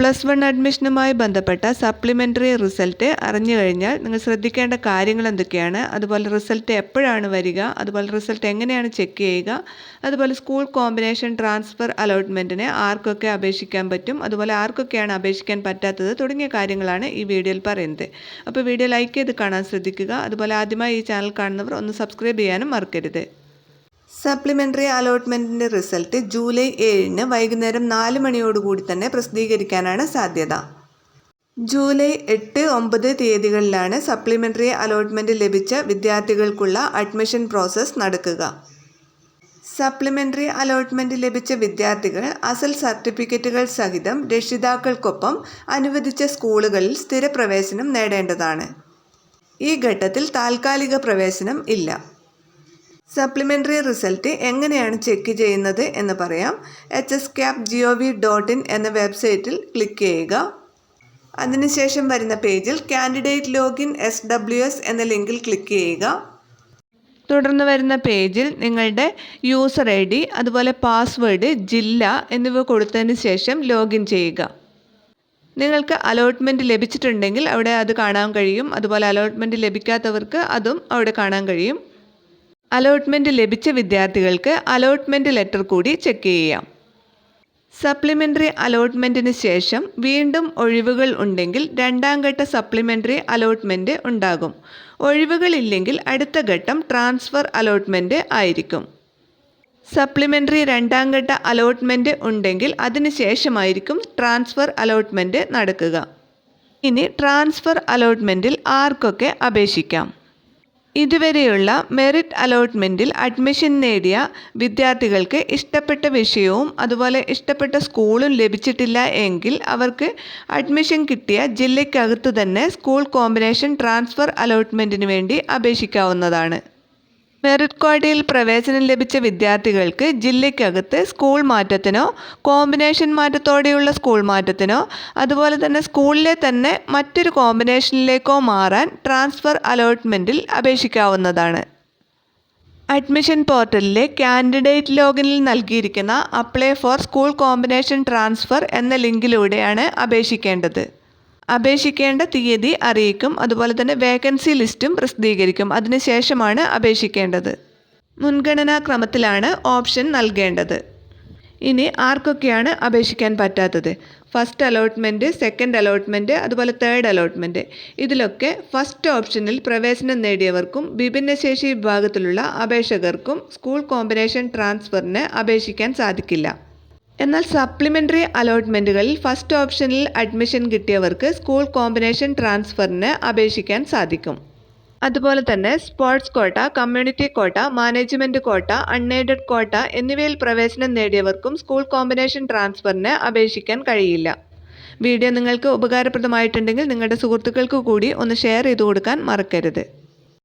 Plus one അഡ്മിഷനുമായി ബന്ധപ്പെട്ട supplementary result അറിഞ്ഞു കഴിഞ്ഞാൽ നിങ്ങൾ ശ്രദ്ധിക്കേണ്ട കാര്യങ്ങൾ എന്തൊക്കെയാണ്? അതുപോലെ റിസൾട്ട് എപ്പോഴാണ് വരിക? അതുപോലെ റിസൾട്ട് എങ്ങനെയാണ് ചെക്ക് ചെയ്യുക? അതുപോലെ സ്കൂൾ കോമ്പിനേഷൻ ട്രാൻസ്ഫർ അലോട്ട്മെന്റിന് ആർക്കൊക്കെ അപേക്ഷിക്കാൻ പറ്റും? അതുപോലെ ആർക്കൊക്കെയാണ് അപേക്ഷിക്കാൻ പറ്റാത്തത്? തുടങ്ങിയ കാര്യങ്ങളാണ് ഈ വീഡിയോയിൽ പറയുന്നത്. അപ്പോൾ വീഡിയോ ലൈക്ക് ചെയ്ത് കാണാൻ ശ്രദ്ധിക്കുക. അതുപോലെ ആദ്യമായി ഈ ചാനൽ കാണുന്നവർ ഒന്ന് സബ്സ്ക്രൈബ് ചെയ്യാനും മറക്കരുത്. സപ്ലിമെന്ററി അലോട്ട്മെന്റിന്റെ റിസൾട്ട് ജൂലൈ ഏഴിന് വൈകുന്നേരം നാല് മണിയോടുകൂടി തന്നെ പ്രസിദ്ധീകരിക്കാനാണ് സാധ്യത. ജൂലൈ എട്ട് ഒമ്പത് തീയതികളിലാണ് സപ്ലിമെന്ററി അലോട്ട്മെന്റ് ലഭിച്ച വിദ്യാർത്ഥികൾക്കുള്ള അഡ്മിഷൻ പ്രോസസ്സ് നടക്കുക. സപ്ലിമെന്ററി അലോട്ട്മെന്റ് ലഭിച്ച വിദ്യാർത്ഥികൾ അസൽ സർട്ടിഫിക്കറ്റുകൾ സഹിതം രക്ഷിതാക്കൾക്കൊപ്പം അനുവദിച്ച സ്കൂളുകളിൽ സ്ഥിരപ്രവേശനം നേടേണ്ടതാണ്. ഈ ഘട്ടത്തിൽ താൽക്കാലിക പ്രവേശനം ഇല്ല. സപ്ലിമെന്ററി റിസൾട്ട് എങ്ങനെയാണ് ചെക്ക് ചെയ്യുന്നത് എന്ന് പറയാം. H S cap G O V dot in എന്ന വെബ്സൈറ്റിൽ ക്ലിക്ക് ചെയ്യുക. അതിനുശേഷം വരുന്ന പേജിൽ candidate login S W S എന്ന ലിങ്കിൽ ക്ലിക്ക് ചെയ്യുക. തുടർന്ന് വരുന്ന പേജിൽ നിങ്ങളുടെ യൂസർ ഐ ഡി അതുപോലെ പാസ്വേഡ് ജില്ല എന്നിവ കൊടുത്തതിന് ശേഷം ലോഗിൻ ചെയ്യുക. നിങ്ങൾക്ക് അലോട്ട്മെന്റ് ലഭിച്ചിട്ടുണ്ടെങ്കിൽ അവിടെ അത് കാണാൻ കഴിയും. അതുപോലെ അലോട്ട്മെന്റ് ലഭിക്കാത്തവർക്ക് അതും അവിടെ കാണാൻ കഴിയും. അലോട്ട്മെന്റ് ലഭിച്ച വിദ്യാർത്ഥികൾക്ക് അലോട്ട്മെന്റ് ലെറ്റർ കൂടി ചെക്ക് ചെയ്യാം. സപ്ലിമെന്ററി അലോട്ട്മെന്റിന് ശേഷം വീണ്ടും ഒഴിവുകൾ ഉണ്ടെങ്കിൽ രണ്ടാം ഘട്ട സപ്ലിമെന്ററി അലോട്ട്മെന്റ് ഉണ്ടാകും. ഒഴിവുകളില്ലെങ്കിൽ അടുത്ത ഘട്ടം ട്രാൻസ്ഫർ അലോട്ട്മെന്റ് ആയിരിക്കും. സപ്ലിമെന്ററി രണ്ടാം ഘട്ട അലോട്ട്മെന്റ് ഉണ്ടെങ്കിൽ അതിന് ശേഷമായിരിക്കും ട്രാൻസ്ഫർ അലോട്ട്മെന്റ് നടക്കുക. ഇനി ട്രാൻസ്ഫർ അലോട്ട്മെന്റിൽ ആർക്കൊക്കെ അപേക്ഷിക്കാം? ഇതുവരെയുള്ള മെറിറ്റ് അലോട്ട്മെന്റിൽ അഡ്മിഷൻ നേടിയ വിദ്യാർത്ഥികൾക്ക് ഇഷ്ടപ്പെട്ട വിഷയവും അതുപോലെ ഇഷ്ടപ്പെട്ട സ്കൂളും ലഭിച്ചിട്ടില്ല എങ്കിൽ അവർക്ക് അഡ്മിഷൻ കിട്ടിയ ജില്ലയ്ക്കകത്തു തന്നെ സ്കൂൾ കോമ്പിനേഷൻ ട്രാൻസ്ഫർ അലോട്ട്മെന്റിന് വേണ്ടി അപേക്ഷിക്കാവുന്നതാണ്. മെറിറ്റ് കോട്ടയിൽ പ്രവേശനം ലഭിച്ച വിദ്യാർത്ഥികൾക്ക് ജില്ലയ്ക്കകത്ത് സ്കൂൾ മാറ്റത്തിനോ കോമ്പിനേഷൻ മാറ്റത്തോടെയുള്ള സ്കൂൾ മാറ്റത്തിനോ അതുപോലെ തന്നെ സ്കൂളിലെ തന്നെ മറ്റൊരു കോമ്പിനേഷനിലേക്കോ മാറാൻ ട്രാൻസ്ഫർ അലോട്ട്മെന്റിൽ അപേക്ഷിക്കാവുന്നതാണ്. അഡ്മിഷൻ പോർട്ടലിലെ കാൻഡിഡേറ്റ് ലോഗിനിൽ നൽകിയിരിക്കുന്ന apply for school combination transfer എന്ന ലിങ്കിലൂടെയാണ് അപേക്ഷിക്കേണ്ടത്. അപേക്ഷിക്കേണ്ട തീയതി അറിയിക്കും. അതുപോലെ തന്നെ വേക്കൻസി ലിസ്റ്റും പ്രസിദ്ധീകരിക്കും. അതിനുശേഷമാണ് അപേക്ഷിക്കേണ്ടത്. മുൻഗണനാ ക്രമത്തിലാണ് ഓപ്ഷൻ നൽകേണ്ടത്. ഇനി ആർക്കൊക്കെയാണ് അപേക്ഷിക്കാൻ പറ്റാത്തത്? ഫസ്റ്റ് അലോട്ട്മെന്റ് സെക്കൻഡ് അലോട്ട്മെന്റ് അതുപോലെ തേർഡ് അലോട്ട്മെന്റ് ഇതിലൊക്കെ ഫസ്റ്റ് ഓപ്ഷനിൽ പ്രവേശനം നേടിയവർക്കും വിഭിന്നശേഷി വിഭാഗത്തിലുള്ള അപേക്ഷകർക്കും സ്കൂൾ കോമ്പിനേഷൻ ട്രാൻസ്ഫറിന് അപേക്ഷിക്കാൻ സാധിക്കില്ല. എന്നാൽ സപ്ലിമെന്ററി അലോട്ട്മെന്റുകളിൽ ഫസ്റ്റ് ഓപ്ഷനിൽ അഡ്മിഷൻ കിട്ടിയവർക്ക് സ്കൂൾ കോമ്പിനേഷൻ ട്രാൻസ്ഫറിന് അപേക്ഷിക്കാൻ സാധിക്കും. അതുപോലെ തന്നെ sports quota community quota management കോട്ട അൺഎയ്ഡഡ് കോട്ട എന്നിവയിൽ പ്രവേശനം നേടിയവർക്കും സ്കൂൾ കോമ്പിനേഷൻ ട്രാൻസ്ഫറിന് അപേക്ഷിക്കാൻ കഴിയില്ല. വീഡിയോ നിങ്ങൾക്ക് ഉപകാരപ്രദമായിട്ടുണ്ടെങ്കിൽ നിങ്ങളുടെ സുഹൃത്തുക്കൾക്ക് കൂടി ഒന്ന് ഷെയർ ചെയ്തു കൊടുക്കാൻ മറക്കരുത്.